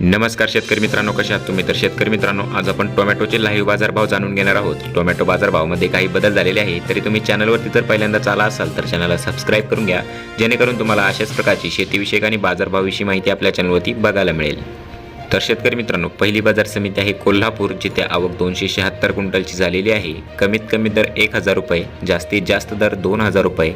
नमस्कार शेतकरी मित्रांनो कशा आहात तुम्ही? तर शेतकरी मित्रांनो आज आपण टोमॅटोचे लाईव्ह बाजारभाव जाणून घेणार आहोत. टोमॅटो बाजारभावामध्ये काही बदल झालेले आहे तरी तुम्ही चॅनलवरती जर पहिल्यांदाच आला असाल तर चॅनलला सबस्क्राईब करून घ्या. जेणेकरून तुम्हाला अशाच प्रकारची शेतीविषयक आणि बाजारभावाविषयी माहिती आपल्या चॅनलवरती बघायला मिळेल. तर शेतकरी मित्रांनो पहिली बाजार समिती आहे कोल्हापूर जिथे आवक दोनशे शहात्तर क्विंटलची झालेली आहे. कमीत कमी दर एक हजार रुपये जास्तीत जास्त दर दोन हजार रुपये.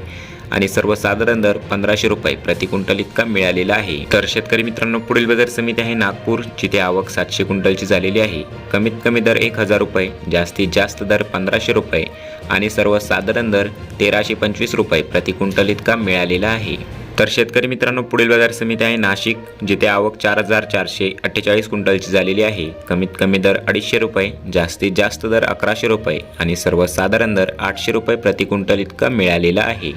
आणि सर्वसाधारण दर पंधराशे रुपये प्रति क्विंटल इतका मिळालेला आहे. तर शेतकरी मित्रांनो पुढील बाजार समिती आहे नागपूर जिथे आवक सातशे क्विंटलची झालेली आहे. कमीत कमी दर एक हजार रुपये जास्तीत जास्त दर पंधराशे रुपये आणि सर्वसाधारण दर तेराशे पंचवीस रुपये प्रति क्विंटल इतका मिळालेला आहे. तर शेतकरी मित्रांनो पुढील बाजार समिती आहे नाशिक जिथे आवक चार हजार चारशे अठ्ठेचाळीस क्विंटलची झालेली आहे. कमीत कमी दर अडीचशे रुपये जास्तीत जास्त दर अकराशे रुपये आणि सर्वसाधारण दर आठशे रुपये प्रति क्विंटल इतका मिळालेला आहे.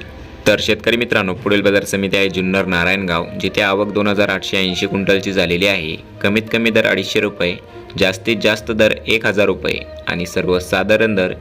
तर शेतकरी मित्रांनो पुढील बाजार समिती आहे जुन्नर नारायणगाव जिथे आवक दोन हजार आठशे ऐंशी क्विंटलची झालेली आहे. कमीत कमी दर अडीचशे रुपये जास्तीत जास्त दर एक हजार रुपये आणि सर्वसाधारण दर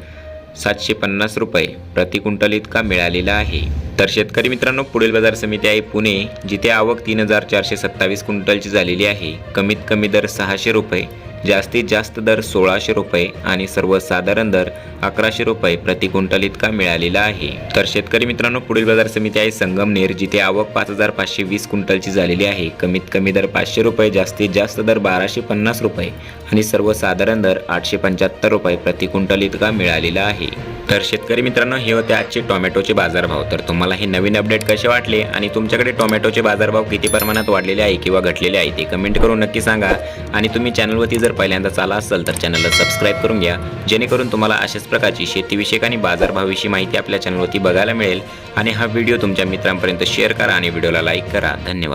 सातशे पन्नास रुपये प्रति क्विंटल इतका मिळालेला आहे. तर शेतकरी मित्रांनो पुढील बाजार समिती आहे पुणे जिथे आवक तीन हजार चारशे सत्तावीस क्विंटलची झालेली आहे. कमीत कमी दर सहाशे रुपये जास्तीत जास्त दर सोळाशे रुपये आणि सर्वसाधारण दर अकराशे रुपये प्रति क्विंटल इतका मिळालेला आहे. तर शेतकरी मित्रांनो पुढील बाजार समिती आहे संगमनेर जिथे आवक पाच हजार पाचशे वीस क्विंटलची झालेली आहे. कमीत कमी दर पाचशे रुपये जास्तीत जास्त दर बाराशे पन्नास रुपये आणि सर्वसाधारण दर आठशे पंच्याहत्तर रुपये प्रति क्विंटल इतका मिळालेला आहे. तर शेतकरी मित्रांनो हे होते आजचे टोमॅटोचे बाजारभाव. तर तुम्हाला हे नवीन अपडेट कसे वाटले आणि तुमच्याकडे टोमॅटोचे बाजारभाव किती प्रमाणात वाढलेले आहे किंवा घटलेले आहे ते कमेंट करून नक्की सांगा. आणि तुम्ही चॅनलवरती जर पहिल्यांदाच आला असाल तर चॅनलला सबस्क्राईब करून घ्या जेणेकरून तुम्हाला अशाच प्रकारची शेतीविषयक आणि बाजारभावाविषयी माहिती आपल्या चॅनलवरती बघायला मिळेल. आणि हा व्हिडिओ तुमच्या मित्रांपर्यंत शेअर करा आणि व्हिडिओला लाईक करा. धन्यवाद.